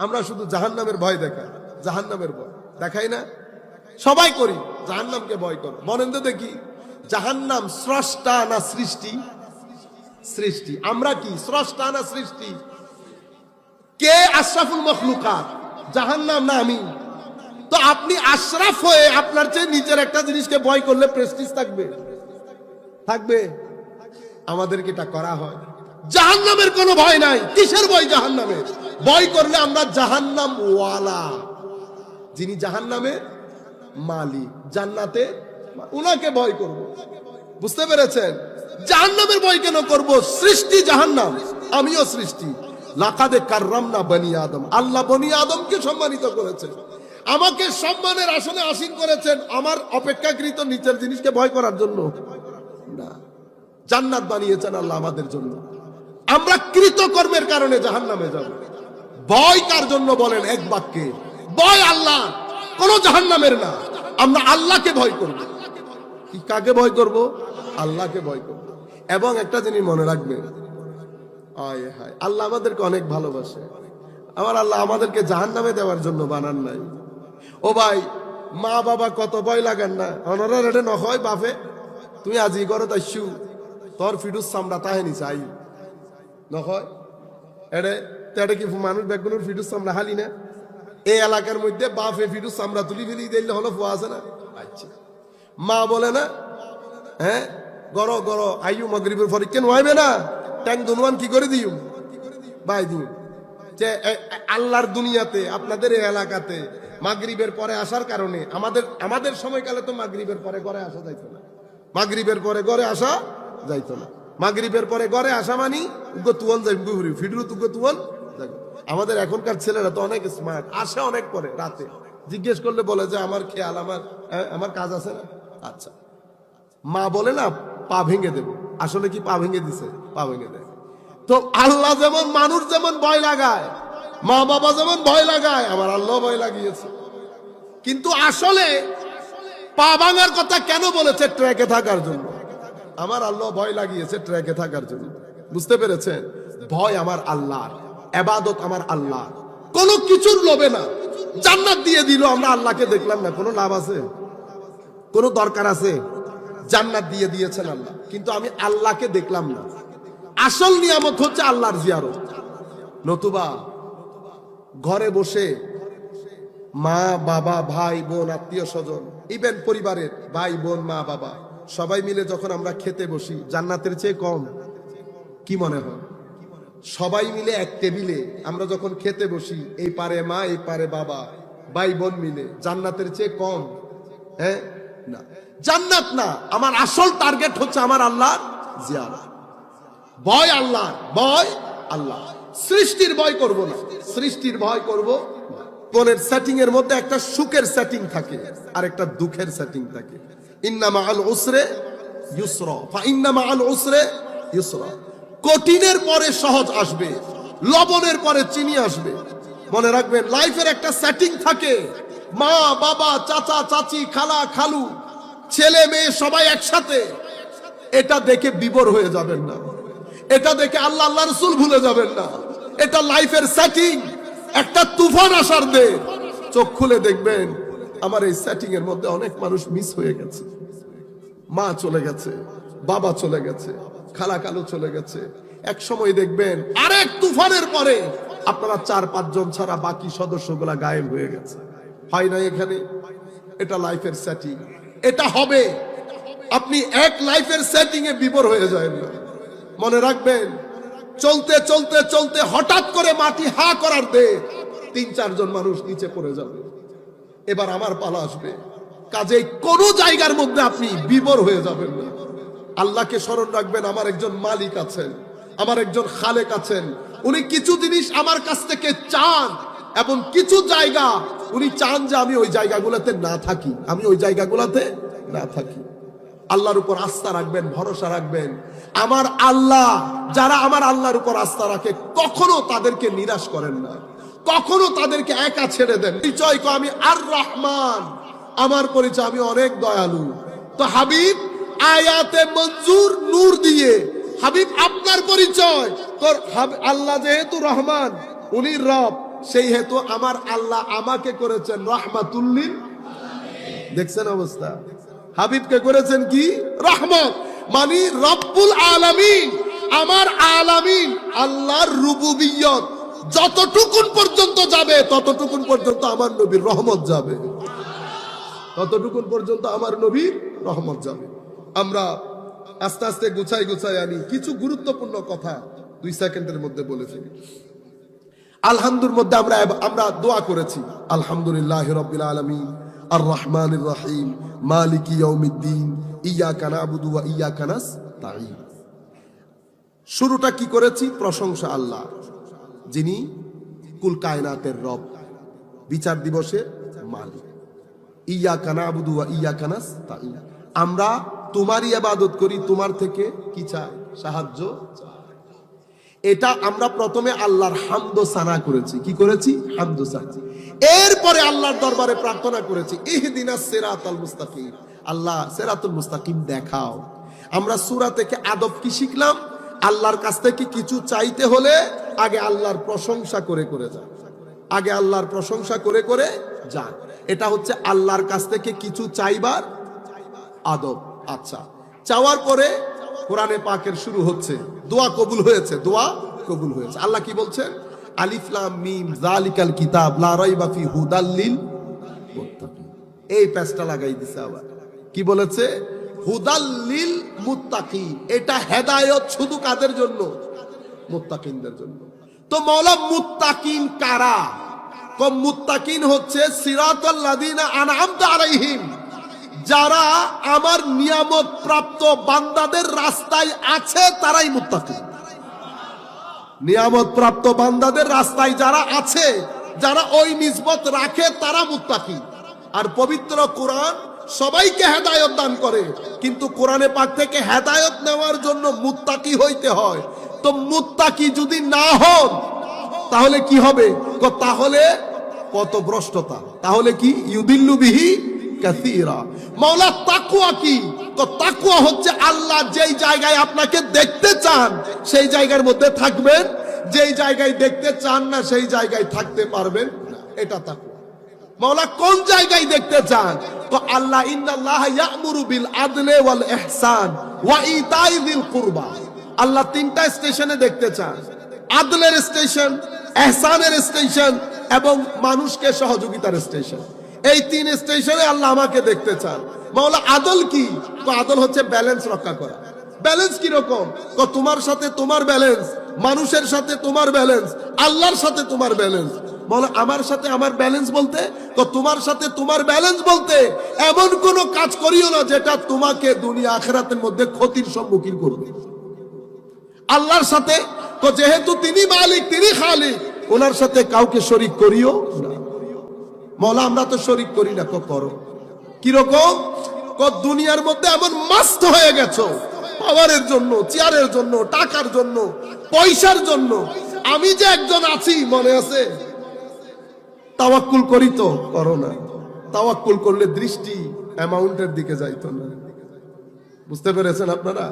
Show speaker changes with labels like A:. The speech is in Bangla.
A: আমরা শুধু জাহান্নামের ভয় দেখাই, জাহান্নামের ভয়। দেখাই না? সবাই করি, জাহান্নামকে ভয় করো। বলেন তো দেখি, জাহান্নাম স্রষ্টা না সৃষ্টি? সৃষ্টি। আমরা কি, স্রষ্টা না সৃষ্টি? কে আশরাফুল মখলুকাত? জাহান্নাম না আমি? তো আপনি আশরাফ হয়ে আপনার চেয়ে নিজের একটা জিনিসকে ভয় করলে প্রেস্টিজ থাকবে। থাকবে? আমাদেরকে এটা করা হয়? জাহান্নামের কোনো ভয় নাই। কিসের ভয় জাহান্নামের? ভয় করলে আমরা জাহান্নাম ওয়ালা। যিনি জাহান্নামে মালিক, জান্নাতে উনাকে ভয় করব। বুঝতে পেরেছেন? জাহান্নামের ভয় কেন করব? সৃষ্টি জাহান্নাম, আমিও সৃষ্টি। লাকাদে কাররাম না বনি আদম। আল্লাহ বনি আদমকে সম্মানিত করেছেন। আমাকে সম্মানের আসনে আসীন করেছেন আমার অপেক্ষাকৃত নিচের জিনিসকে ভয় করার জন্য। না, জান্নাত বানিয়েছেন আল্লাহ আমাদের জন্য। আমরা কৃতকর্মের কারণে জাহান্নামে যাব। ভয় কার জন্য বলেন এক বাক্যে? ভয় আল্লাহ, কোন জাহান্নামের না। আমরা আল্লাহকে ভয় করব। কি, কাকে ভয় করব? আল্লাহকে ভয় করব। এবং একটা জিনিস মনে হায়, আল্লাহ আমাদেরকে অনেক ভালোবাসে। আমার আল্লাহ আমাদেরকে জাহান্নামে দেওয়ার জন্য বানান নাই। ও ভাই, মা বাবা কত ভয় লাগান না। অনরা রেডে নয় বাপে তুই আজি করো তাইছু তোর ফিডুস সামরা তাহেনি চাই নয় এডে তেড়ে কি মানুষ বেগুনের ফিডুস সামরা হালি না? এই এলাকার মধ্যে বাপে ফিডুস সামরা তুলি ফেলি দিলে হলো ফুয়া আছে না? আচ্ছা। মা বলে না হ্যাঁ? গড় গড় আইয়ু মগরিবের পরে কেন হইবে না? ট্যাং দুনুয়ান কি করে দিও বাই দিও যে আল্লাহর দুনিয়াতে আপনাদের এই এলাকাতে মাগরিবের পরে আসার কারণে আমাদের আমাদের সময়কালে তো মাগরিবের পরে ঘরে আসা যাইতো না। মাগরিবের পরে ঘরে আসা যাইতো না। মাগরিবের পরে ঘরে আসা মানি উগো তুয়ান যাই ফিডরু তুগো তুয়ান যাইবো। আমাদের এখনকার ছেলেরা তো অনেক স্মার্ট আসে অনেক পরে রাতে। জিজ্ঞেস করলে বলে যে আমার খেয়াল আমার হ্যাঁ, আমার কাজ আছে না? আচ্ছা। মা বলে না পা ভেঙে দেবে। আসলে কি পা ভেঙে দিছে? পা ভেঙে দেয়। তো আল্লাহ যেমন মানুষ যেমন ভয় লাগায় মা বাবা যেমন ভয় লাগায় আমার আল্লাহ ভয় লাগিয়েছে। কিন্তু আসলে পা ভাঙার কথা কেন বলেছে ট্র্যাকে থাকার জন্য? আমার আল্লাহ ভয় লাগিয়েছে ট্র্যাকে থাকার জন্য। বুঝতে পেরেছেন? ভয় আমার আল্লাহর। এবাদত আমার আল্লাহ। কোনো কিছুর লোভে না। জান্নাত দিয়ে দিল, আমরা আল্লাহকে দেখলাম না। কোনো লাভ আছে? কোনো দরকার আছে? জান্নাত দিয়ে দিয়েছেন আল্লাহ। কিন্তু আমি আল্লাহকে দেখলাম না। আসল নিয়ামত হচ্ছে আল্লাহর জিয়ারত। নতুবা ঘরে বসে মা, বাবা, ভাই, বোন, আত্মীয় স্বজন ইভেন পরিবারের ভাই, বোন, মা, বাবা, সবাই মিলে যখন আমরা খেতে বসি, জান্নাতের চেয়ে কম কি মনে হয়? সবাই মিলে এক টেবিলে আমরা যখন খেতে বসি, এই পারে মা, এই পারে বাবা, ভাই বোন মিলে, জান্নাতের চেয়ে কম হ্যাঁ? না। জান্নাত না, আমার আসল টার্গেট হচ্ছে আমার আল্লাহ জিয়ারা ভয় আল্লাহ ভয় আল্লাহ। সৃষ্টির ভয় করব না। সৃষ্টির ভয় করব মনের সেটিং এর মধ্যে একটা সুখের সেটিং থাকে, আর একটা দুঃখের সেটিং থাকে। ইন্নামা আল উসরে ইউসরা ইন্নামা আল উসরে ইউসরা। কঠিনের পরে সহজ আসবে, লবণের পরে চিনি আসবে। মনে রাখবেন, লাইফের একটা সেটিং থাকে, মা, বাবা, চাচা, চাচি, খালা, খালু, ছেলে, মেয়ে, সবাই একসাথে। এটা দেখে বিবর হয়ে যাবেন না। এটা দেখে আল্লাহ আল্লাহ রসুল ভুলে যাবেন না। এটা লাইফের সেটিং একটা তুফান আসার দে। চোখ খুলে দেখবেন, আমার এই সেটিং এর মধ্যে অনেক মানুষ মিস হয়ে গেছে। মা চলে গেছে, বাবা চলে গেছে। খালা কালু চলে গেছে। এক সময় দেখবেন আরেক তুফানের পরে আপনারা চার, পাঁচজন ছাড়া বাকি সদস্যগুলা গায়েব হয়ে গেছে। হয় না এখানে? এটা লাইফের সেটিং এটা হবে। আপনি এক লাইফের সেটিং এ বিবর হয়ে যায় না মনে রাখবেন, চলতে চলতে চলতে হঠাৎ করে মাটি হা করার দে তিন, চারজন মানুষ নিচে পড়ে যাবে। এবার আমার পালা আসবে। কাজে কোন জায়গার মধ্যে আপনি বিবর হয়ে যাবেন না। আল্লাহকে স্মরণ রাখবেন, আমার একজন মালিক আছেন, আমার একজন খালেক আছেন। উনি কিছু জিনিস আমার কাছ থেকে চান এবং কিছু জায়গা উনি চান যে আমি ওই জায়গাগুলোতে না থাকি। আমি ওই জায়গাগুলোতে না থাকি। আল্লাহর উপর আস্থা রাখবেন, ভরসা রাখবেন। আমার আল্লাহ, যারা আমার আল্লাহর উপর আস্থা রাখে, কখনো তাদেরকে নিরাশ করেন না। কখনো তাদেরকে একা ছেড়ে দেন। পরিচয় আমি আর রহমান, আমার পরিচয়, আমি অনেক দয়ালু। তো হাবিব আয়াতে মঞ্জুর নূর দিয়ে। হাবিব, আপনার পরিচয়। তোর আল্লাহ যেহেতু রহমান, উনি রব সেই হেতু আমার আল্লাহ আমাকে করেছেন রহমাতুল্লিল দেখছেন অবস্থা? হাবিবকে করেছেন কি? রহমত। মানে রব্বুল আলামিন, আমার আলামিন, আল্লাহর রুবুবিয়ত। যতটুকুন পর্যন্ত যাবে, ততটুকুন পর্যন্ত আমার নবীর রহমত যাবে। ততটুকুন পর্যন্ত আমার নবীর রহমত যাবে। আমরা আস্তে আস্তে গুছাই গুছাই আনি। কিছু গুরুত্বপূর্ণ কথা দুই সেকেন্ডের মধ্যে বলে ফেলি। আলহামদুর মধ্যে আমরা আমরা দোয়া করেছি। আলহামদুলিল্লাহ রব্বিল আলামিন আর রহমান রহিম, মালিক ইয়াউমিদ্দিন, ইয়াকা নাবুদু ওয়া ইয়াকা নাস্তাঈন। শুরুটা কি করেছি? প্রশংসা আল্লাহ, যিনি কুল কায়নাতের রব, বিচার দিবসের মালিক। ইয়া কানা আবুদু ইয়া কানাস তাই আমরা তোমারই আবাদত করি, তোমার থেকে কি চাই? সাহায্য এটা আমরা প্রথমে আল্লাহর হামদ সানা করেছি। কি করেছি? হামদ সানা। এরপরে আল্লাহর দরবারে প্রার্থনা করেছি, ইহদিনা সিরাতাল মুস্তাকিম। আল্লাহ, সিরাতুল মুস্তাকিম দেখাও। আমরা সুরা থেকে আদব কি শিখলাম? আল্লাহর কাছ থেকে কিছু চাইতে হলে আগে আল্লাহর প্রশংসা করে করে যান আগে আল্লাহর প্রশংসা করে করে যান এটা হচ্ছে আল্লাহর কাছ থেকে কিছু চাইবার আদব। আচ্ছা চাওয়ার পরে কোরআনে পাকের শুরু হচ্ছে। দোয়া কবুল হয়েছে, দোয়া কবুল হয়েছে। আল্লাহ কি বলছেন? আলিফলাম মিম জালিকাল কিতাব, লা কি বলেছে? এটা হেদায়েত শুধু জন্য? মুত্তাকিনদের জন্য। তো মুত্তাকিন কারা? কম মুত্তাকিন হচ্ছে যারা আমার নিয়ামত প্রাপ্ত বান্দাদের রাস্তায় আছে, তারাই মুত্তাকিন নিয়ামত প্রাপ্ত বান্দাদের রাস্তায় যারা আছে, যারা ওই নিসবত রাখে, তারা মুত্তাকি। আর পবিত্র কোরআন সবাইকে হেদায়ত দান করে, কিন্তু কোরআনে পাক থেকে হেদায়ত নেওয়ার জন্য মুত্তাকি হইতে হয়। তো মুত্তাকি যদি না হন, তাহলে কি হবে? তাহলে কত ভ্রষ্টতা তাহলে কি? ইউদিল্লু বিহি কি? তো হচ্ছে আল্লাহ যেই জায়গায় আপনাকে দেখতে চান, সেই জায়গার মধ্যে থাকবেন। যেই জায়গায় দেখতে চান না, সেই জায়গায় থাকতে পারবেন এটা কোন জায়গায় দেখতে চান? তো আল্লাহ আল্লাহ তিনটা স্টেশনে দেখতে চান। আদলের স্টেশন এহসানের স্টেশন এবং মানুষকে সহযোগিতার স্টেশন। এই তিন স্টেশনে আল্লাহ আমাকে দেখতে চান। মাওলা, আদল কি? তো আদল হচ্ছে ব্যালেন্স রক্ষা করা। ব্যালেন্স কি রকম তো তোমার সাথে তোমার ব্যালেন্স মানুষের সাথে তোমার ব্যালেন্স আল্লাহর সাথে তোমার ব্যালেন্স বলো আমার সাথে আমার ব্যালেন্স বলতে তো তোমার সাথে তোমার ব্যালেন্স বলতে এমন কোন কাজ করিও না যেটা তোমাকে দুনিয়া আখেরাতের মধ্যে ক্ষতির সম্মুখীন করবে। আল্লাহর সাথে তো যেহেতু তিনি মালিক, তিনি খালিক, ওনার সাথে কাউকে শরিক করিও না। মৌলা, আমরা তো শরিক করি না করো। কীরকম? দুনিয়ার মধ্যে এমন মাস্ত হয়ে গেছো। পাওয়ারের জন্য, চেয়ারের জন্য, টাকার জন্য, পয়সার জন্য। আমি যে একজন আছি, মনে আছে? তাওয়াক্কুল করি তো, করো না। তাওয়াক্কুল করলে দৃষ্টি অ্যামাউন্টের দিকে যাইতো না। বুঝতে পেরেছেন আপনারা?